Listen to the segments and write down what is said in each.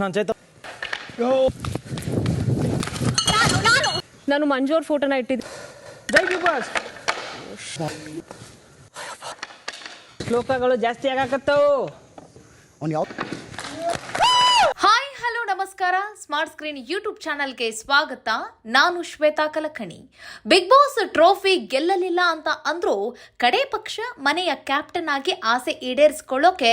ನಾನು ಚೈತ ನಾನು ಮಂಜೋರ್ ಫೋಟೋನ ಇಟ್ಟಿದ್ದೆ ಜೈ ಬಿಗ್ ಬಾಸ್ ಶ್ಲೋಕಗಳು ಜಾಸ್ತಿ ಆಗಾಕತ್ತವು ಅವ್ನು ಯಾವ ಹಾಯ್ ಹಲೋ ನಮಸ್ಕಾರ. ಸ್ಮಾರ್ಟ್ ಸ್ಕ್ರೀನ್ ಯೂಟ್ಯೂಬ್ ಚಾನಲ್ಗೆ ಸ್ವಾಗತ. ನಾನು Shweta Kalakani. Bigg Boss trophy ಗೆಲ್ಲಲಿಲ್ಲ ಅಂತ ಅಂದ್ರೂ ಕಡೆ ಪಕ್ಷ ಮನೆಯ ಕ್ಯಾಪ್ಟನ್ ಆಗಿ ಆಸೆ ಈಡೇರಿಸ್ಕೊಳ್ಳೋಕೆ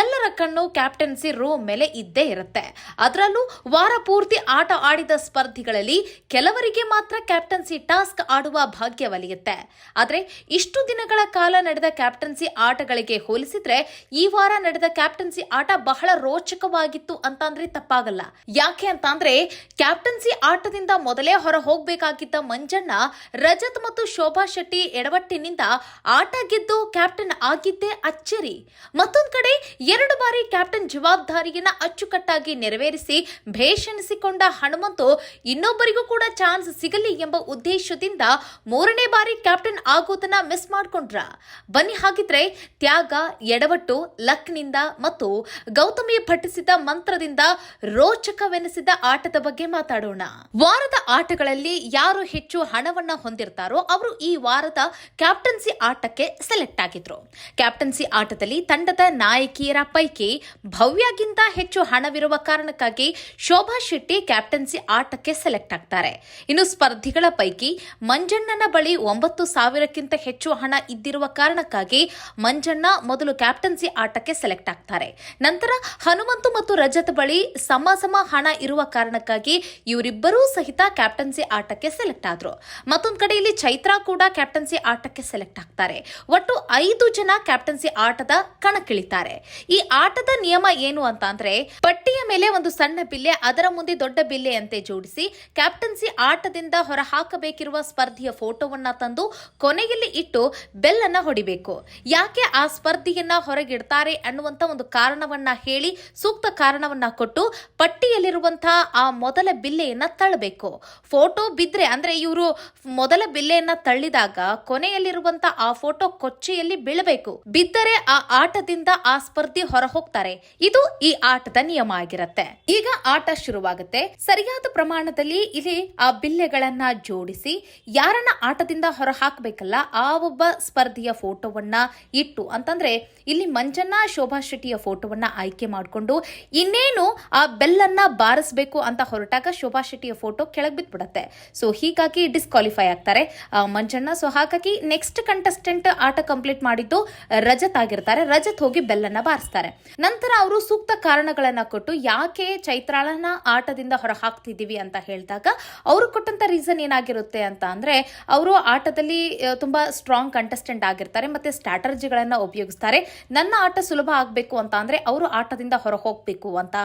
ಎಲ್ಲರ ಕಣ್ಣು ಕ್ಯಾಪ್ಟನ್ಸಿ ರೋ ಮೇಲೆ ಇದ್ದೇ ಇರುತ್ತೆ. ಅದರಲ್ಲೂ ವಾರ ಪೂರ್ತಿ ಆಟ ಆಡಿದ ಸ್ಪರ್ಧಿಗಳಲ್ಲಿ ಕೆಲವರಿಗೆ ಮಾತ್ರ ಕ್ಯಾಪ್ಟನ್ಸಿ ಟಾಸ್ಕ್ ಆಡುವ ಭಾಗ್ಯ ಒಲಿಯುತ್ತೆ ಆದ್ರೆ ಇಷ್ಟು ದಿನಗಳ ಕಾಲ ನಡೆದ ಕ್ಯಾಪ್ಟನ್ಸಿ ಆಟಗಳಿಗೆ ಹೋಲಿಸಿದ್ರೆ ಈ ವಾರ ನಡೆದ ಕ್ಯಾಪ್ಟನ್ಸಿ ಆಟ ಬಹಳ ರೋಚಕವಾಗಿತ್ತು ಅಂತ ಅಂದ್ರೆ ತಪ್ಪಾಗಲ್ಲ ಯಾಕೆ ಅಂತ ಅಂದ್ರೆ ಕ್ಯಾಪ್ಟನ್ಸಿ ಆಟದಿಂದ ಮೊದಲೇ ಹೊರ ಹೋಗ್ಬೇಕಾಗಿದ್ದ ಮಂಜಣ್ಣ, ರಜತ್ ಮತ್ತು ಶೋಭಾ ಶೆಟ್ಟಿ ಎಡವಟ್ಟಿನಿಂದ ಆಟ ಗೆದ್ದು ಕ್ಯಾಪ್ಟನ್ ಆಗಿದ್ದೇ ಅಚ್ಚರಿ. ಮತ್ತೊಂದ್ ಕಡೆ ಎರಡು ಬಾರಿ ಕ್ಯಾಪ್ಟನ್ ಜವಾಬ್ದಾರಿಯನ್ನ ಅಚ್ಚುಕಟ್ಟಾಗಿ ನೆರವೇರಿಸಿ ಭೇಷಣಿಸಿಕೊಂಡ ಹನುಮಂತು ಇನ್ನೊಬ್ಬರಿಗೂ ಕೂಡ ಚಾನ್ಸ್ ಸಿಗಲಿ ಎಂಬ ಉದ್ದೇಶದಿಂದ ಮೂರನೇ ಬಾರಿ ಕ್ಯಾಪ್ಟನ್ ಆಗೋದನ್ನ ಮಿಸ್ ಮಾಡ್ಕೊಂಡ್ರ. ಬನ್ನಿ ಹಾಗಿದ್ರೆ ತ್ಯಾಗ, ಎಡವಟ್ಟು, ಲಕ್ನಿಂದ ಮತ್ತು ಗೌತಮಿ ಪಠಿಸಿದ ಮಂತ್ರದಿಂದ ರೋಚಕವೆನಿಸಿದ ಆಟದ ಬಗ್ಗೆ ಮಾತಾಡೋಣ. ವಾರದ ಆಟಗಳಲ್ಲಿ ಯಾರು ಹೆಚ್ಚು ಹಣವನ್ನ ಹೊಂದಿರ್ತಾರೋ ಅವರು ಈ ವಾರದ ಕ್ಯಾಪ್ಟನ್ಸಿ ಆಟಕ್ಕೆ ಸೆಲೆಕ್ಟ್ ಆಗಿದ್ರು. ಕ್ಯಾಪ್ಟನ್ಸಿ ಆಟದಲ್ಲಿ ತಂಡದ ನಾಯಕಿಯರ ಪೈಕಿ ಭವ್ಯಗಿಂತ ಹೆಚ್ಚು ಹಣವಿರುವ ಕಾರಣಕ್ಕಾಗಿ ಶೋಭಾ ಶೆಟ್ಟಿ ಕ್ಯಾಪ್ಟನ್ಸಿ ಆಟಕ್ಕೆ ಸೆಲೆಕ್ಟ್ ಆಗ್ತಾರೆ. ಇನ್ನು ಸ್ಪರ್ಧಿಗಳ ಪೈಕಿ ಮಂಜಣ್ಣನ ಬಳಿ ಒಂಬತ್ತು ಸಾವಿರಕ್ಕಿಂತ ಹೆಚ್ಚು ಹಣ ಇದ್ದಿರುವ ಕಾರಣಕ್ಕಾಗಿ ಮಂಜಣ್ಣ ಮೊದಲು ಕ್ಯಾಪ್ಟನ್ಸಿ ಆಟಕ್ಕೆ ಸೆಲೆಕ್ಟ್ ಆಗ್ತಾರೆ. ನಂತರ ಹನುಮಂತು ಮತ್ತು ರಜತ್ ಬಳಿ ಸಮ ಸಮ ಹಣ ಇರುವ ಕಾರಣಕ್ಕಾಗಿ ಇವರಿಬ್ಬರೂ ಸಹಿತ ಕ್ಯಾಪ್ಟನ್ಸಿ ಆಟಕ್ಕೆ ಸೆಲೆಕ್ಟ್ ಆದ್ರು. ಮತ್ತೊಂದು ಕಡೆ ಇಲ್ಲಿ ಚೈತ್ರಾ ಕೂಡ ಕ್ಯಾಪ್ಟನ್ಸಿ ಆಟಕ್ಕೆ ಸೆಲೆಕ್ಟ್ ಆಗ್ತಾರೆ. ಒಟ್ಟು ಐದು ಜನ ಕ್ಯಾಪ್ಟನ್ಸಿ ಆಟದ ಕಣಕ್ಕಿಳಿತಾರೆ. ಈ ಆಟದ ನಿಯಮ ಏನು ಅಂತ ಅಂದ್ರೆ, ಪಟ್ಟಿಯ ಮೇಲೆ ಒಂದು ಸಣ್ಣ ಬಿಲ್ಲೆ, ಅದರ ಮುಂದೆ ದೊಡ್ಡ ಬಿಲ್ಲೆಯಂತೆ ಜೋಡಿಸಿ ಕ್ಯಾಪ್ಟನ್ಸಿ ಆಟದಿಂದ ಹೊರ ಹಾಕಬೇಕಿರುವ ಸ್ಪರ್ಧಿಯ ಫೋಟೋವನ್ನ ತಂದು ಕೊನೆಯಲ್ಲಿ ಇಟ್ಟು ಬೆಲ್ ಅನ್ನ ಹೊಡಿಬೇಕು. ಯಾಕೆ ಆ ಸ್ಪರ್ಧಿಯನ್ನ ಹೊರಗಿಡ್ತಾರೆ ಅನ್ನುವಂತ ಒಂದು ಕಾರಣವನ್ನ ಹೇಳಿ, ಸೂಕ್ತ ಕಾರಣವನ್ನ ಕೊಟ್ಟು ಪಟ್ಟಿಯಲ್ಲಿರುವಂತಹ ಆ ಮೊದಲ ಬಿಲ್ಲೆಯನ್ನ ತಳ್ಳಬೇಕು. ಫೋಟೋ ಬಿದ್ರೆ ಅಂದ್ರೆ ಇವರು ಮೊದಲ ಬಿಲ್ಲೆಯನ್ನ ತಳ್ಳಿದಾಗ ಕೊನೆಯಲ್ಲಿರುವಂತಹ ಆ ಫೋಟೋ ಕೊಚ್ಚೆಯಲ್ಲಿ ಬೀಳಬೇಕು. ಬಿದ್ದರೆ ಆ ಆಟದಿಂದ ಆ ಸ್ಪರ್ಧಿ ಹೊರ ಹೋಗ್ತಾರೆ ಇದು ಈ ಆಟದ ನಿಯಮ ಆಗಿರುತ್ತೆ. ಈಗ ಆಟ ಶುರುವಾಗುತ್ತೆ. ಸರಿಯಾದ ಪ್ರಮಾಣದಲ್ಲಿ ಇಲ್ಲಿ ಆ ಬಿಲ್ಲೆಗಳನ್ನ ಜೋಡಿಸಿ ಯಾರನ್ನ ಆಟದಿಂದ ಹೊರ ಹಾಕಬೇಕಲ್ಲ ಆ ಒಬ್ಬ ಸ್ಪರ್ಧಿಯ ಫೋಟೋವನ್ನ ಇಟ್ಟು, ಅಂತಂದ್ರೆ ಇಲ್ಲಿ ಮಂಜಣ್ಣ ಶೋಭಾ ಶೆಟ್ಟಿಯ ಫೋಟೋವನ್ನ ಆಯ್ಕೆ ಮಾಡಿಕೊಂಡು ಇನ್ನೇನು ಆ ಬೆಲ್ಲನ್ನ ಬಾರಿಸಬೇಕು ಅಂತ ಹೊರಟಾಗ ಶೋಭಾ ಶೆಟ್ಟಿಯ ಫೋಟೋ ಕೆಳಗೆ ಬಿದ್ಬಿಡತ್ತೆ. ಸೊ ಹೀಗಾಗಿ ಡಿಸ್ಕ್ವಾಲಿಫೈ ಆಗ್ತಾರೆ. ಮಂಜಣ್ಣ ಸೊ ಹಾಗಾಗಿ ನೆಕ್ಸ್ಟ್ ಕಂಟೆಸ್ಟೆಂಟ್ ಆಟ ಕಂಪ್ಲೀಟ್ ಮಾಡಿದ್ದು ರಜತ್ ಆಗಿರ್ತಾರೆ. ರಜತ್ ಹೋಗಿ ಬೆಲ್ಲನ್ನ ಬಾರಿಸ್ತಾರೆ. ನಂತರ ಅವರು ಸೂಕ್ತ ಕಾರಣಗಳನ್ನ ಕೊಟ್ಟು ಯಾಕೆ ಚೈತ್ರಾಳನ ಆಟದಿಂದ ಹೊರ ಹಾಕ್ತಿದ್ದೀವಿ ಅಂತ ಹೇಳಿದಾಗ ಅವರು ಕೊಟ್ಟಂತ ರೀಸನ್ ಏನಾಗಿರುತ್ತೆ ಅಂತ ಅಂದ್ರೆ ಅವರು ಆಟದಲ್ಲಿ ತುಂಬಾ ಸ್ಟ್ರಾಂಗ್ ಕಂಟೆಸ್ಟೆಂಟ್ ಆಗಿರ್ತಾರೆ ಮತ್ತೆ ಸ್ಟ್ರಾಟರ್ಜಿಗಳನ್ನ ಉಪಯೋಗಿಸ್ತಾರೆ. ನನ್ನ ಆಟ ಸುಲಭ ಆಗಬೇಕು ಅಂತ ಅಂದ್ರೆ ಅವರು ಆಟದಿಂದ ಹೊರ ಹೋಗ್ಬೇಕು ಅಂತ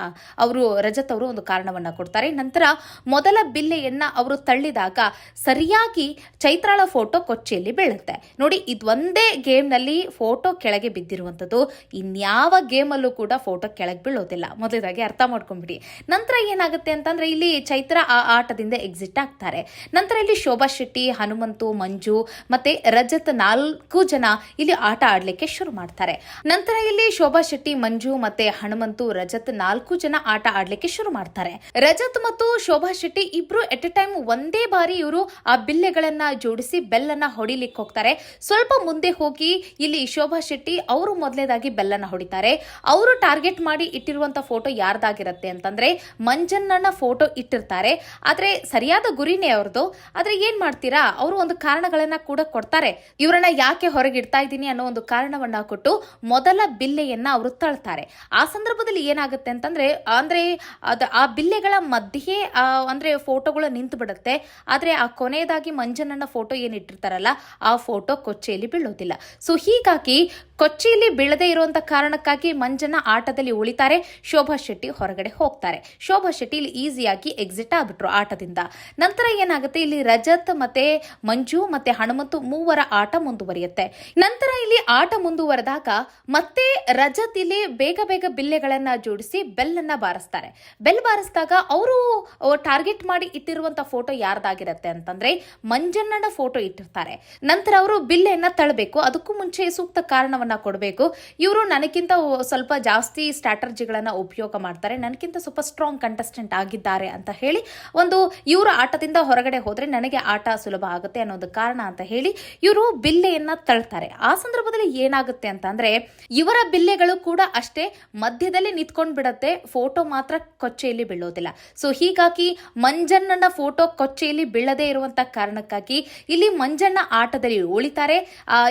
ಅವರು ರಜತ್ ಅವರು ಒಂದು ಕಾರಣವನ್ನ ಕೊಡ್ತಾರೆ. ನಂತರ ಮೊದಲ ಬಿಲ್ಲೆಯನ್ನ ಅವರು ತಳ್ಳಿದಾಗ ಸರಿಯಾಗಿ ಚೈತ್ರಾಳ ಫೋಟೋ ಕೊಚ್ಚಿಯಲ್ಲಿ ಬೀಳುತ್ತೆ. ನೋಡಿ ಇದೊಂದೇ ಗೇಮ್ನಲ್ಲಿ ಫೋಟೋ ಕೆಳಗೆ ಬಿದ್ದಿರುವಂಥದ್ದು ಇನ್ಯಾವ ಗೇಮಲ್ಲೂ ಕೂಡ ಫೋಟೋ ಕೆಳಗೆ ಬೀಳೋದಿಲ್ಲ. ಮೊದಲದಾಗಿ ಅರ್ಥ ಮಾಡ್ಕೊಂಡ್ಬಿಡಿ ನಂತರ ಏನಾಗುತ್ತೆ ಅಂತಂದ್ರೆ ಇಲ್ಲಿ ಚೈತ್ರ ಆ ಆಟದಿಂದ ಎಕ್ಸಿಟ್ ಆಗ್ತಾರೆ. ನಂತರ ಇಲ್ಲಿ ಶೋಭಾ ಶೆಟ್ಟಿ, ಹನುಮಂತು, ಮಂಜು ಮತ್ತೆ ರಜತ್ ನಾಲ್ಕು ಜನ ಇಲ್ಲಿ ಆಟ ಆಡ್ಲಿಕ್ಕೆ ಶುರು ಮಾಡ್ತಾರೆ. ನಂತರ ಇಲ್ಲಿ ಶೋಭಾ ಶೆಟ್ಟಿ, ಮಂಜು ಮತ್ತೆ ಹನುಮಂತು, ರಜತ್ ನಾಲ್ಕು ಜನ ಆಟ ಆಡ್ಲಿಕ್ಕೆ ಶುರು ಮಾಡ್ತಾರೆ. ರಜತ್ ಮತ್ತು ಶೋಭಾ ಶೆಟ್ಟಿ ಇಬ್ರು ಎಟ್ ಎ ಟೈಮ್ ಒಂದೇ ಬಾರಿ ಇವರು ಆ ಬಿಲ್ಲೆಗಳನ್ನ ಜೋಡಿಸಿ ಬೆಲ್ಲನ್ನ ಹೊಡಿಲಿಕ್ಕೆ ಹೋಗ್ತಾರೆ. ಸ್ವಲ್ಪ ಮುಂದೆ ಹೋಗಿ ಇಲ್ಲಿ ಶೋಭಾ ಶೆಟ್ಟಿ ಅವರು ಮೊದಲೇದಾಗಿ ಬೆಲ್ಲನ್ನ ಹೊಡಿತಾರೆ. ಅವರು ಟಾರ್ಗೆಟ್ ಮಾಡಿ ಇಟ್ಟಿರುವಂತ ಫೋಟೋ ಯಾರ್ದಾಗಿರತ್ತೆ ಅಂತಂದ್ರೆ ಮಂಜಣ್ಣನ ಫೋಟೋ ಇಟ್ಟಿರ್ತಾರೆ. ಆದ್ರೆ ಸರಿಯಾದ ಗುರಿನೇ ಅವ್ರದ್ದು ಆದ್ರೆ ಏನ್ ಮಾಡ್ತೀರಾ? ಅವರು ಒಂದು ಕಾರಣಗಳನ್ನ ಕೂಡ ಕೊಡ್ತಾರೆ. ಇವರನ್ನ ಯಾಕೆ ಹೊರಗಿಡ್ತಾ ಇದ್ದೀನಿ ಅನ್ನೋ ಒಂದು ಕಾರಣವನ್ನ ಕೊಟ್ಟು ಮೊದಲ ಬಿಲ್ಲೆಯನ್ನ ಅವರು ತಳ್ತಾರೆ. ಆ ಸಂದರ್ಭದಲ್ಲಿ ಏನಾಗುತ್ತೆ ಅಂತಂದ್ರೆ, ಅಂದ್ರೆ ಅದ ಆ ಬಿಲ್ಲೆಗಳ ಮಧ್ಯೆ ಅಂದ್ರೆ ಫೋಟೋಗಳು ನಿಂತು ಬಿಡುತ್ತೆ. ಆದ್ರೆ ಆ ಕೊನೆಯದಾಗಿ ಮಂಜನನ್ನ ಫೋಟೋ ಏನಿಟ್ಟಿರ್ತಾರಲ್ಲ ಆ ಫೋಟೋ ಕೊಚ್ಚೆಯಲ್ಲಿ ಬೀಳೋದಿಲ್ಲ. ಸೊ ಹೀಗಾಗಿ ಕೊಚ್ಚಿಯಲ್ಲಿ ಬೀಳದೇ ಇರುವಂತ ಕಾರಣಕ್ಕಾಗಿ ಮಂಜನ ಆಟದಲ್ಲಿ ಉಳಿತಾರೆ. ಶೋಭಾ ಶೆಟ್ಟಿ ಹೊರಗಡೆ ಹೋಗ್ತಾರೆ. ಶೋಭಾ ಶೆಟ್ಟಿ ಇಲ್ಲಿ ಈಸಿಯಾಗಿ ಎಕ್ಸಿಟ್ ಆಗ್ಬಿಟ್ರು ಆಟದಿಂದ. ನಂತರ ಏನಾಗುತ್ತೆ? ಇಲ್ಲಿ ರಜತ್ ಮತ್ತೆ ಮಂಜು ಮತ್ತೆ ಹನುಮಂತು ಮೂವರ ಆಟ ಮುಂದುವರಿಯುತ್ತೆ. ನಂತರ ಇಲ್ಲಿ ಆಟ ಮುಂದುವರೆದಾಗ ಮತ್ತೆ ರಜತ್ ಇಲ್ಲಿ ಬೇಗ ಬೇಗ ಬಿಲ್ಲೆಗಳನ್ನ ಜೋಡಿಸಿ ಬೆಲ್ ಅನ್ನ ಬಾರಿಸ್ತಾರೆ. ಬೆಲ್ ಬಾರಿಸಿದಾಗ ಅವರು ಟಾರ್ಗೆಟ್ ಮಾಡಿ ಇಟ್ಟಿರುವಂತ ಫೋಟೋ ಯಾರ್ದಾಗಿರತ್ತೆ ಅಂತಂದ್ರೆ ಮಂಜಣ್ಣನ ಫೋಟೋ ಇಟ್ಟಿರ್ತಾರೆ. ನಂತರ ಅವರು ಬಿಲ್ಲೆಯನ್ನ ತಳ್ಬೇಕು ಅದಕ್ಕೂ ಮುಂಚೆ ಸೂಕ್ತ ಕಾರಣವನ್ನ ಸ್ಥಾನವನ್ನ ಕೊಡಬೇಕು. ಇವರು ನನಗಿಂತ ಸ್ವಲ್ಪ ಜಾಸ್ತಿ ಸ್ಟ್ರಾಟರ್ಜಿಗಳನ್ನ ಉಪಯೋಗ ಮಾಡ್ತಾರೆ. ನನಗಿಂತ ಸ್ವಲ್ಪ ಸ್ಟ್ರಾಂಗ್ ಕಂಟೆಸ್ಟೆಂಟ್ ಆಗಿದ್ದಾರೆ ಅಂತ ಹೇಳಿ ಒಂದು ಇವರ ಆಟದಿಂದ ಹೊರಗಡೆ ಹೋದ್ರೆ ನನಗೆ ಆಟ ಸುಲಭ ಆಗುತ್ತೆ ಅನ್ನೋದು ಕಾರಣ ಅಂತ ಹೇಳಿ ಇವರು ಬಿಲ್ಲೆಯನ್ನ ತಳ್ತಾರೆ. ಆ ಸಂದರ್ಭದಲ್ಲಿ ಏನಾಗುತ್ತೆ ಅಂತ ಇವರ ಬಿಲ್ಲೆಗಳು ಕೂಡ ಅಷ್ಟೇ ಮಧ್ಯದಲ್ಲಿ ನಿಂತ್ಕೊಂಡ್ ಬಿಡತ್ತೆ ಫೋಟೋ ಮಾತ್ರ ಕೊಚ್ಚೆಯಲ್ಲಿ ಬೀಳೋದಿಲ್ಲ. ಸೊ ಹೀಗಾಗಿ ಮಂಜಣ್ಣನ ಫೋಟೋ ಕೊಚ್ಚೆಯಲ್ಲಿ ಬೀಳದೇ ಇರುವಂತ ಕಾರಣಕ್ಕಾಗಿ ಇಲ್ಲಿ ಮಂಜಣ್ಣ ಆಟದಲ್ಲಿ ಉಳಿತಾರೆ.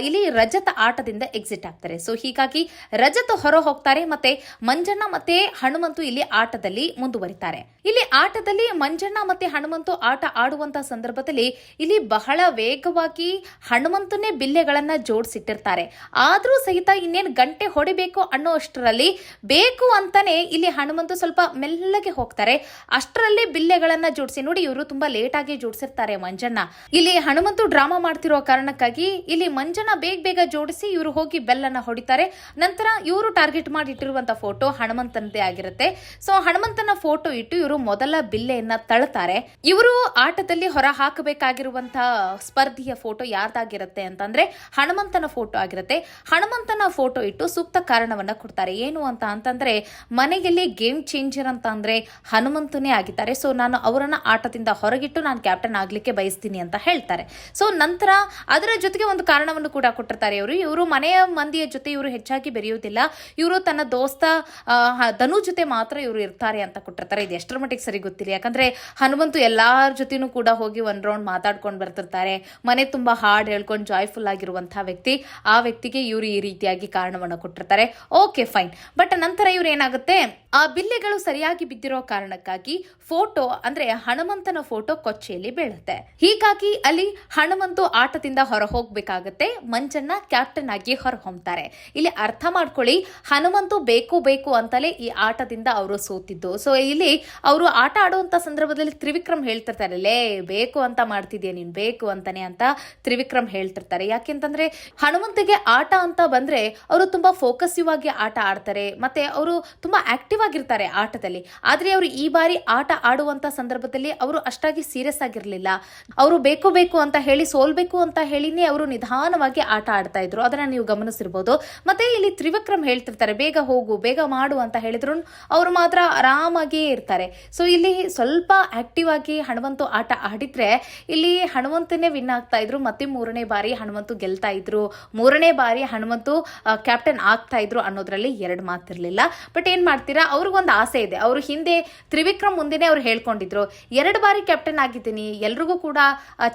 ಇಲ್ಲಿ ರಜತ ಆಟದಿಂದ ಎಕ್ಸಿಟ್ ಆಗ್ತಾರೆ. ಸೊ ಹೀಗಾಗಿ ರಜತ್ ಹೊರ ಹೋಗ್ತಾರೆ ಮತ್ತೆ ಮಂಜಣ್ಣ ಮತ್ತೆ ಹನುಮಂತು ಇಲ್ಲಿ ಆಟದಲ್ಲಿ ಮುಂದುವರಿತಾರೆ. ಇಲ್ಲಿ ಆಟದಲ್ಲಿ ಮಂಜಣ್ಣ ಮತ್ತೆ ಹನುಮಂತು ಆಟ ಆಡುವಂತ ಸಂದರ್ಭದಲ್ಲಿ ಇಲ್ಲಿ ಬಹಳ ವೇಗವಾಗಿ ಹನುಮಂತನೇ ಬಿಲ್ಲೆಗಳನ್ನ ಜೋಡಿಸಿಟ್ಟಿರ್ತಾರೆ. ಆದ್ರೂ ಸಹಿತ ಇನ್ನೇನ್ ಗಂಟೆ ಹೊಡಿಬೇಕು ಅನ್ನೋ ಅಷ್ಟರಲ್ಲಿ ಬೇಕು ಅಂತಾನೆ ಇಲ್ಲಿ ಹನುಮಂತು ಸ್ವಲ್ಪ ಮೆಲ್ಲಗೆ ಹೋಗ್ತಾರೆ. ಅಷ್ಟರಲ್ಲಿ ಬಿಲ್ಲೆಗಳನ್ನ ಜೋಡಿಸಿ, ನೋಡಿ ಇವರು ತುಂಬಾ ಲೇಟ್ ಆಗಿ ಜೋಡಿಸಿರ್ತಾರೆ ಮಂಜಣ್ಣ. ಇಲ್ಲಿ ಹನುಮಂತು ಡ್ರಾಮಾ ಮಾಡ್ತಿರೋ ಕಾರಣಕ್ಕಾಗಿ ಇಲ್ಲಿ ಮಂಜಣ್ಣ ಬೇಗ ಬೇಗ ಜೋಡಿಸಿ ಇವರು ಹೋಗಿ ಬೆಲ್ಲನ್ನ ಹೊಡಿತಾರೆ. ನಂತರ ಇವರು ಟಾರ್ಗೆಟ್ ಮಾಡಿ ಇಟ್ಟಿರುವಂಥ ಫೋಟೋ ಹನುಮಂತನದೇ ಆಗಿರುತ್ತೆ. ಸೊ ಹನುಮಂತನ ಫೋಟೋ ಇಟ್ಟು ಇವರು ಮೊದಲ ಬಿಲ್ಲೆಯನ್ನ ತಳ್ತಾರೆ. ಇವರು ಆಟದಲ್ಲಿ ಹೊರ ಹಾಕಬೇಕಾಗಿರುವಂತಹ ಸ್ಪರ್ಧಿಯ ಫೋಟೋ ಯಾರ್ದಾಗಿರುತ್ತೆ ಅಂತಂದ್ರೆ ಹನುಮಂತನ ಫೋಟೋ ಆಗಿರುತ್ತೆ. ಹನುಮಂತನ ಫೋಟೋ ಇಟ್ಟು ಸೂಕ್ತ ಕಾರಣವನ್ನ ಕೊಡ್ತಾರೆ. ಏನು ಅಂತ ಅಂತಂದ್ರೆ, ಮನೆಯಲ್ಲಿ ಗೇಮ್ ಚೇಂಜರ್ ಅಂತ ಅಂದ್ರೆ ಹನುಮಂತನೇ ಆಗಿದ್ದಾರೆ. ಸೊ ನಾನು ಅವರನ್ನ ಆಟದಿಂದ ಹೊರಗಿಟ್ಟು ನಾನು ಕ್ಯಾಪ್ಟನ್ ಆಗ್ಲಿಕ್ಕೆ ಬಯಸ್ತೀನಿ ಅಂತ ಹೇಳ್ತಾರೆ. ಸೊ ನಂತರ ಅದರ ಜೊತೆಗೆ ಒಂದು ಕಾರಣವನ್ನು ಕೂಡ ಕೊಟ್ಟಿರ್ತಾರೆ ಇವರು. ಇವರು ಮನೆಯ ಮಂದಿಯ ಜೊತೆ ಇವರು ಹೆಚ್ಚಾಗಿ ಬೆರೆಯುವುದಿಲ್ಲ. ಇವರು ತನ್ನ ದೋಸ್ತ ಧನು ಜೊತೆ ಮಾತ್ರ ಇವರು ಇರ್ತಾರೆ ಅಂತ ಕೊಟ್ಟಿರ್ತಾರೆ. ಇದು ಎಷ್ಟರ ಮಟ್ಟಿಗೆ ಸರಿ ಗೊತ್ತಿಲ್ಲ. ಯಾಕಂದ್ರೆ ಹನುಮಂತು ಎಲ್ಲಾರ ಜೊತೆನೂ ಕೂಡ ಹೋಗಿ ಒನ್ ರೌಂಡ್ ಮಾತಾಡ್ಕೊಂಡು ಬರ್ತಿರ್ತಾರೆ. ಮನೆ ತುಂಬಾ ಹಾಡ್ ಹೇಳ್ಕೊಂಡು ಜಾಯ್ಫುಲ್ ಆಗಿರುವಂತಹ ವ್ಯಕ್ತಿ. ಆ ವ್ಯಕ್ತಿಗೆ ಇವರು ಈ ರೀತಿಯಾಗಿ ಕಾರಣವನ್ನು ಕೊಟ್ಟಿರ್ತಾರೆ. ಓಕೆ ಫೈನ್ ಬಟ್ ನಂತರ ಇವ್ರು ಏನಾಗುತ್ತೆ? ಆ ಬಿಲ್ಲೆಗಳು ಸರಿಯಾಗಿ ಬಿದ್ದಿರೋ ಕಾರಣಕ್ಕಾಗಿ ಫೋಟೋ ಅಂದ್ರೆ ಹನುಮಂತನ ಫೋಟೋ ಕೊಚ್ಚೆಯಲ್ಲಿ ಬೀಳುತ್ತೆ. ಹೀಗಾಗಿ ಅಲ್ಲಿ ಹನುಮಂತು ಆಟದಿಂದ ಹೊರ ಹೋಗ್ಬೇಕಾಗತ್ತೆ. ಮಂಜನ್ನ ಕ್ಯಾಪ್ಟನ್ ಆಗಿ ಹೊರ ಹೊಮ್ತಾರೆ ಇಲ್ಲಿ ಅರ್ಥ ಮಾಡ್ಕೊಳ್ಳಿ, ಹನುಮಂತು ಬೇಕು ಬೇಕು ಅಂತಲೇ ಈ ಆಟದಿಂದ ಅವರು ಸೋತಿದ್ದು. ಸೊ ಇಲ್ಲಿ ಅವರು ಆಟ ಆಡುವಂತ ಸಂದರ್ಭದಲ್ಲಿ ತ್ರಿವಿಕ್ರಮ್ ಹೇಳ್ತಿರ್ತಾರೆ, ಲೇ, ಬೇಕು ಅಂತ ಮಾಡ್ತಿದ್ಯಾ ನೀನ್? ಬೇಕು ಅಂತಾನೆ ಅಂತ ತ್ರಿವಿಕ್ರಮ್ ಹೇಳ್ತಿರ್ತಾರೆ. ಯಾಕೆಂತಂದ್ರೆ ಹನುಮಂತಿಗೆ ಆಟ ಅಂತ ಬಂದ್ರೆ ಅವರು ತುಂಬಾ ಫೋಕಸಿವ್ ಆಗಿ ಆಟ ಆಡ್ತಾರೆ, ಮತ್ತೆ ಅವರು ತುಂಬಾ ಆಕ್ಟಿವ್ ಆಗಿರ್ತಾರೆ ಆಟದಲ್ಲಿ. ಆದ್ರೆ ಅವರು ಈ ಬಾರಿ ಆಟ ಆಡುವಂತ ಸಂದರ್ಭದಲ್ಲಿ ಅವರು ಅಷ್ಟಾಗಿ ಸೀರಿಯಸ್ ಆಗಿರ್ಲಿಲ್ಲ. ಅವರು ಬೇಕು ಬೇಕು ಅಂತ ಹೇಳಿ ಸೋಲ್ಬೇಕು ಅಂತ ಹೇಳಿನೇ ಅವರು ನಿಧಾನವಾಗಿ ಆಟ ಆಡ್ತಾ ಇದ್ರು. ಅದನ್ನ ನೀವು ಗಮನಿಸಿರ್ಬೋದು ಮತ್ತೆ ಇಲ್ಲಿ ತ್ರಿವಿಕ್ರಮ್ ಹೇಳ್ತಿರ್ತಾರೆ, ಬೇಗ ಹೋಗು, ಬೇಗ ಮಾಡು ಅಂತ ಹೇಳಿದ್ರು. ಅವರು ಮಾತ್ರ ಆರಾಮಾಗಿಯೇ ಇರ್ತಾರೆ. ಸೊ ಇಲ್ಲಿ ಸ್ವಲ್ಪ ಆಕ್ಟಿವ್ ಆಗಿ ಹಣವಂತು ಆಟ ಆಡಿದ್ರೆ, ಇಲ್ಲಿ ಹಣವಂತನೇ ವಿನ್ ಆಗ್ತಾ ಇದ್ರು. ಮತ್ತೆ ಮೂರನೇ ಬಾರಿ ಹಣವಂತು ಗೆಲ್ತಾ ಇದ್ರು. ಮೂರನೇ ಬಾರಿ ಹಣವಂತು ಕ್ಯಾಪ್ಟನ್ ಆಗ್ತಾ ಇದ್ರು ಅನ್ನೋದ್ರಲ್ಲಿ ಎರಡು ಮಾತಿರ್ಲಿಲ್ಲ. ಬಟ್ ಏನ್ ಮಾಡ್ತೀರಾ? ಅವ್ರಿಗೊಂದು ಆಸೆ ಇದೆ. ಅವರು ಹಿಂದೆ ತ್ರಿವಿಕ್ರಮ್ ಮುಂದೆನೆ ಅವ್ರು ಹೇಳ್ಕೊಂಡಿದ್ರು. ಎರಡು ಬಾರಿ ಕ್ಯಾಪ್ಟನ್ ಆಗಿದ್ದೀನಿ. ಎಲ್ರಿಗೂ ಕೂಡ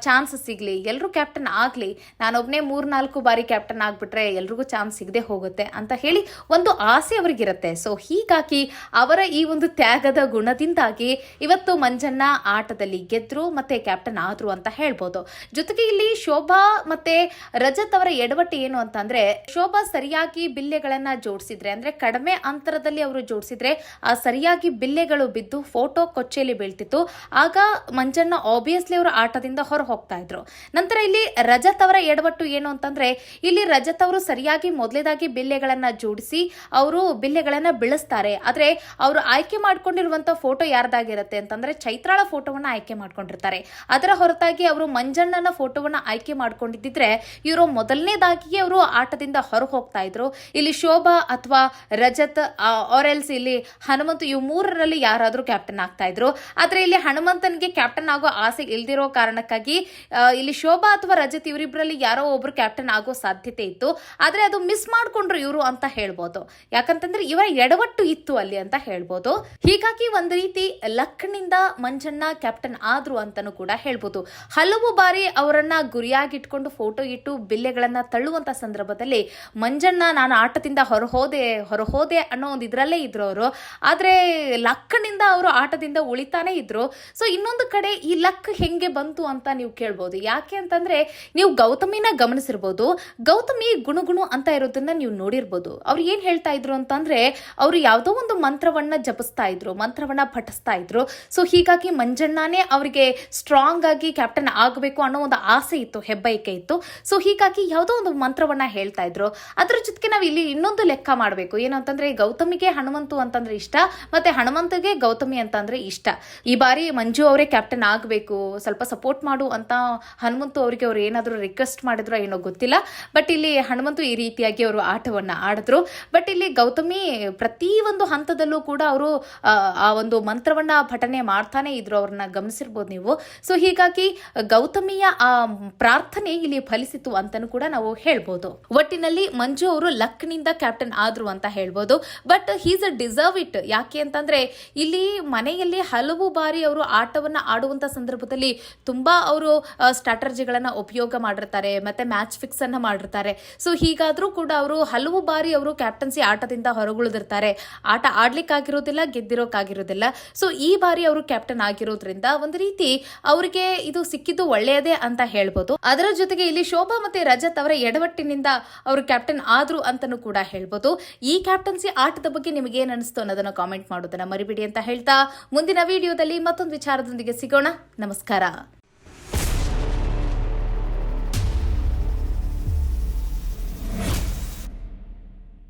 ಚಾನ್ಸ್ ಸಿಗ್ಲಿ. ಎಲ್ರು ಕ್ಯಾಪ್ಟನ್ ಆಗ್ಲಿ. ನಾನೊಬ್ನೇ ಮೂರ್ನಾಲ್ಕು ಬಾರಿ ಕ್ಯಾಪ್ಟನ್ ಆಗ್ಬಿಟ್ರೆ ಎಲ್ರಿಗೂ ಚಾನ್ಸ್ ಸಿಗದೆ ಹೋಗುತ್ತೆ ಅಂತ ಹೇಳಿ ಒಂದು ಆಸೆ ಅವರಿಗಿರುತ್ತೆ. ಸೊ ಹೀಗಾಗಿ ಅವರ ಈ ಒಂದು ತ್ಯಾಗದ ಗುಣದಿಂದಾಗಿ ಇವತ್ತು ಮಂಜಣ್ಣ ಆಟದಲ್ಲಿ ಗೆದ್ರು ಮತ್ತೆ ಕ್ಯಾಪ್ಟನ್ ಆದ್ರು ಅಂತ ಹೇಳ್ಬೋದು. ಜೊತೆಗೆ ಇಲ್ಲಿ ಶೋಭಾ ಮತ್ತೆ ರಜತ್ ಅವರ ಎಡವಟ್ಟು ಏನು ಅಂತಂದ್ರೆ, ಶೋಭಾ ಸರಿಯಾಗಿ ಬಿಲ್ಲೆಗಳನ್ನ ಜೋಡಿಸಿದ್ರೆ, ಅಂದ್ರೆ ಕಡಿಮೆ ಅಂತರದಲ್ಲಿ ಅವರು ಜೋಡಿಸಿದ್ರೆ ಆ ಸರಿಯಾಗಿ ಬಿಲ್ಲೆಗಳು ಬಿದ್ದು ಫೋಟೋ ಕೊಚ್ಚೆಯಲ್ಲಿ ಬೀಳ್ತಿತ್ತು. ಆಗ ಮಂಜಣ್ಣ ಆಬ್ವಿಯಸ್ಲಿ ಅವರು ಆಟದಿಂದ ಹೊರ ಹೋಗ್ತಾ ಇದ್ರು. ನಂತರ ಇಲ್ಲಿ ರಜತ್ ಅವರ ಎಡವಟ್ಟು ಏನು ಅಂತಂದ್ರೆ, ಇಲ್ಲಿ ರಜತ್ ಅವರು ಸರಿಯಾಗಿ ಮೊದಲೇದಾಗಿ ಬಿಲ್ಲೆಗಳನ್ನ ಜೋಡಿಸಿ ಅವರು ಬಿಲ್ಲೆಗಳನ್ನ ಬೆಳೆಸ್ತಾರೆ. ಆದ್ರೆ ಅವರು ಆಯ್ಕೆ ಮಾಡ್ಕೊಂಡಿರುವಂತ ಫೋಟೋ ಯಾರ್ದಾಗಿರುತ್ತೆ ಅಂತಂದ್ರೆ ಚೈತ್ರಾಳ ಫೋಟೋವನ್ನ ಆಯ್ಕೆ ಮಾಡ್ಕೊಂಡಿರ್ತಾರೆ. ಅದರ ಹೊರತಾಗಿ ಅವರು ಮಂಜಣ್ಣನ ಫೋಟೋವನ್ನ ಆಯ್ಕೆ ಮಾಡ್ಕೊಂಡಿದ್ದಿದ್ರೆ ಇವರು ಮೊದಲನೇದಾಗಿಯೇ ಅವರು ಆಟದಿಂದ ಹೊರ ಹೋಗ್ತಾ ಇದ್ರು. ಇಲ್ಲಿ ಶೋಭಾ ಅಥವಾ ರಜತ್ ಆರೆಲ್ಸ್ ಇಲ್ಲಿ ಹನುಮಂತ ಇವು ಮೂರರಲ್ಲಿ ಯಾರಾದರೂ ಕ್ಯಾಪ್ಟನ್ ಆಗ್ತಾ ಇದ್ರು. ಆದ್ರೆ ಇಲ್ಲಿ ಹನುಮಂತನಿಗೆ ಕ್ಯಾಪ್ಟನ್ ಆಗೋ ಆಸೆ ಇಲ್ದಿರೋ ಕಾರಣಕ್ಕಾಗಿ ಇಲ್ಲಿ ಶೋಭಾ ಅಥವಾ ರಜತ್ ಇವರಿಬ್ಬರಲ್ಲಿ ಯಾರೋ ಒಬ್ರು ಕ್ಯಾಪ್ಟನ್ ಆಗೋ ಸಾಧ್ಯತೆ ಇತ್ತು. ಆದ್ರೆ ಅದು ಮಿಸ್ ಮಾಡ್ಕೊಂಡ್ರು ಇವರು ಅಂತ ಹೇಳ್ಬೋದು. ಯಾಕಂತಂದ್ರೆ ಇವರ ಎಡವಟ್ಟು ಇತ್ತು ಅಲ್ಲಿ ಅಂತ ಹೇಳ್ಬೋದು. ಹೀಗಾಗಿ ಒಂದು ರೀತಿ ಲಕ್ನಿಂದ ಮಂಜಣ್ಣ ಕ್ಯಾಪ್ಟನ್ ಆದ್ರು ಅಂತಾನೂ ಕೂಡ ಹೇಳ್ಬೋದು. ಹಲವು ಬಾರಿ ಅವರನ್ನ ಗುರಿಯಾಗಿಟ್ಕೊಂಡು ಫೋಟೋ ಇಟ್ಟು ಬಿಲ್ಲೆಗಳನ್ನ ತಳ್ಳುವಂತ ಸಂದರ್ಭದಲ್ಲಿ ಮಂಜಣ್ಣ ನಾನು ಆಟದಿಂದ ಹೊರಹೋದೆ ಹೊರಹೋದೆ ಅನ್ನೋ ಒಂದು ಇದ್ರಲ್ಲೇ ಇದ್ರು ಅವರು. ಆದ್ರೆ ಲಕ್ಕನಿಂದ ಅವರು ಆಟದಿಂದ ಉಳಿತಾನೆ ಇದ್ರು. ಸೊ ಇನ್ನೊಂದು ಕಡೆ ಈ ಲಕ್ ಹೆಂಗೆ ಬಂತು ಅಂತ ನೀವು ಕೇಳ್ಬೋದು. ಯಾಕೆ ಅಂತಂದ್ರೆ ನೀವು ಗೌತಮಿನ ಗಮನಿಸಿರ್ಬೋದು. ಗೌತಮಿ ಗುಣಗುಣು ಅಂತ ಇರೋದನ್ನ ನೀವು ನೋಡಿರ್ಬೋದು. ಅವ್ರು ಏನ್ ಹೇಳ್ತಾ ಇದ್ರು ಅಂತಂದ್ರೆ, ಅವರು ಯಾವುದೋ ಒಂದು ಮಂತ್ರವನ್ನ ಜಪಿಸ್ತಾ ಇದ್ರು, ಮಂತ್ರವನ್ನ ಪಠಿಸ್ತಾ ಇದ್ರು. ಸೊ ಹೀಗಾಗಿ ಮಂಜಣ್ಣನೇ ಅವರಿಗೆ ಸ್ಟ್ರಾಂಗ್ ಆಗಿ ಕ್ಯಾಪ್ಟನ್ ಆಗಬೇಕು ಅನ್ನೋ ಒಂದು ಆಸೆ ಇತ್ತು ಹೆಬ್ಬಯಕೆ ಇತ್ತು. ಸೊ ಹೀಗಾಗಿ ಯಾವುದೋ ಒಂದು ಮಂತ್ರವನ್ನ ಹೇಳ್ತಾ ಇದ್ರು. ಅದ್ರ ಜೊತೆಗೆ ನಾವು ಇಲ್ಲಿ ಇನ್ನೊಂದು ಲೆಕ್ಕ ಮಾಡಬೇಕು. ಏನು ಅಂತಂದ್ರೆ, ಗೌತಮಿಗೆ ಹನುಮಂತು ಅಂತಂದ್ರೆ ಇಷ್ಟ, ಮತ್ತೆ ಹನುಮಂತಗೆ ಗೌತಮಿ ಅಂತಂದ್ರೆ ಇಷ್ಟ. ಈ ಬಾರಿ ಮಂಜು ಅವರೇ ಕ್ಯಾಪ್ಟನ್ ಆಗಬೇಕು, ಸ್ವಲ್ಪ ಸಪೋರ್ಟ್ ಮಾಡು ಅಂತ ಹನುಮಂತು ಅವರಿಗೆ ಅವ್ರು ಏನಾದರೂ ರಿಕ್ವೆಸ್ಟ್ ಮಾಡಿದ್ರು ಏನೋ ಗೊತ್ತಿಲ್ಲ. ಬಟ್ ಇಲ್ಲಿ ಹನುಮಂತು ಈ ರೀತಿಯಾಗಿ ಅವರು ಆಟವನ್ನ ಆಡಿದ್ರು. ಬಟ್ ಇಲ್ಲಿ ಗೌತಮಿ ಪ್ರತಿ ಒಂದು ಹಂತದಲ್ಲೂ ಕೂಡ ಅವರು, ಆ ಒಂದು ಮಂತ್ರವನ್ನ ಪಠನೆ ಮಾಡ್ತಾನೆ ಇದ್ರು, ಅವ್ರನ್ನ ಗಮನಿಸಿರ್ಬೋದು ನೀವು. ಸೊ ಹೀಗಾಗಿ ಗೌತಮಿಯ, ಆ, ಪ್ರಾರ್ಥನೆ ಇಲ್ಲಿ ಫಲಿಸಿತು ಅಂತಾನು ಕೂಡ ನಾವು ಹೇಳ್ಬೋದು. ಒಟ್ಟಿನಲ್ಲಿ ಮಂಜು ಅವರು ಲಕ್ನಿಂದ ಕ್ಯಾಪ್ಟನ್ ಆದ್ರು ಅಂತ ಹೇಳ್ಬೋದು. But he's a deserve it ಯಾಕೆ ಅಂತಂದ್ರೆ, ಇಲ್ಲಿ ಮನೆಯಲ್ಲಿ ಹಲವು ಬಾರಿ ಅವರು ಆಟವನ್ನ ಆಡುವಂತ ಸಂದರ್ಭದಲ್ಲಿ ತುಂಬಾ ಅವರು ಸ್ಟ್ರಾಟರ್ಜಿಗಳನ್ನ ಉಪಯೋಗ ಮಾಡಿರ್ತಾರೆ, ಮತ್ತೆ ಮ್ಯಾಚ್ ಫಿಕ್ಸ್ ಅನ್ನ ಮಾಡಿರ್ತಾರೆ. ಸೊ ಹೀಗಾದ್ರೂ ಕೂಡ ಅವರು ಹಲವು ಬಾರಿ ಅವರು ಕ್ಯಾಪ್ಟನ್ಸಿ ಆಟದಿಂದ ಹೊರಗುಳಿದಿರ್ತಾರೆ. ಆಟ ಆಡ್ಲಿಕ್ಕಾಗಿರೋದಿಲ್ಲ ಗೆದ್ದಿರೋಕ್ಕಾಗಿರೋದಿಲ್ಲ ಸೊ ಈ ಬಾರಿ ಅವರು ಕ್ಯಾಪ್ಟನ್ ಆಗಿರೋದ್ರಿಂದ ಒಂದು ರೀತಿ ಅವರಿಗೆ ಇದು ಸಿಕ್ಕಿದ್ದು ಒಳ್ಳೆಯದೇ ಅಂತ ಹೇಳ್ಬೋದು. ಅದರ ಜೊತೆಗೆ ಇಲ್ಲಿ ಶೋಭಾ ಮತ್ತೆ ರಜತ್ ಅವರ ಎಡವಟ್ಟಿನಿಂದ ಅವರು ಕ್ಯಾಪ್ಟನ್ ಆದ್ರು ಅಂತಾನೂ ಕೂಡ ಹೇಳ್ಬೋದು. ಈ ಕ್ಯಾಪ್ಟನ್ಸಿ ಆಟದ ಬಗ್ಗೆ ನಿಮಗೆ ಏನ್ ಅನಿಸ್ತು ಅನ್ನೋದನ್ನ ಕಾಮೆಂಟ್ ಮಾಡೋದನ್ನ ಮರಿಬೇಡಿ ಅಂತ ಹೇಳ್ತಾ ಮುಂದಿನ ವಿಡಿಯೋದಲ್ಲಿ ಮತ್ತೊಂದು ವಿಚಾರದೊಂದಿಗೆ ಸಿಗೋಣ. ನಮಸ್ಕಾರ.